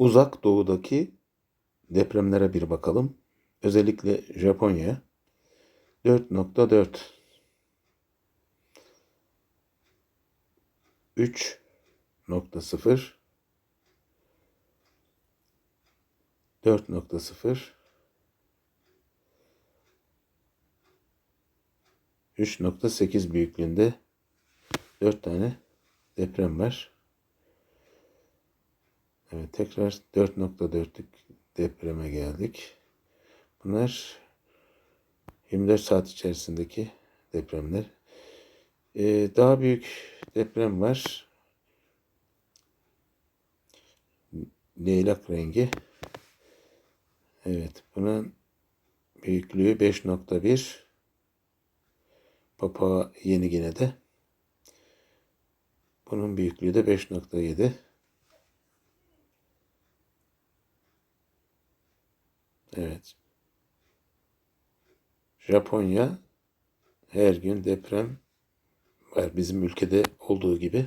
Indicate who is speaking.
Speaker 1: uzak doğudaki depremlere bir bakalım. Özellikle Japonya 4.4 3.0 4.0 3.8 büyüklüğünde 4 tane deprem var. Evet tekrar 4.4'lük depreme geldik. Bunlar 24 saat içerisindeki depremler. Ee, daha büyük deprem var. Leylak rengi. Evet bunun büyüklüğü 5.1 Papua Yeni Gine'de. Bunun büyüklüğü de 5.7. Evet. Japonya her gün deprem var bizim ülkede olduğu gibi.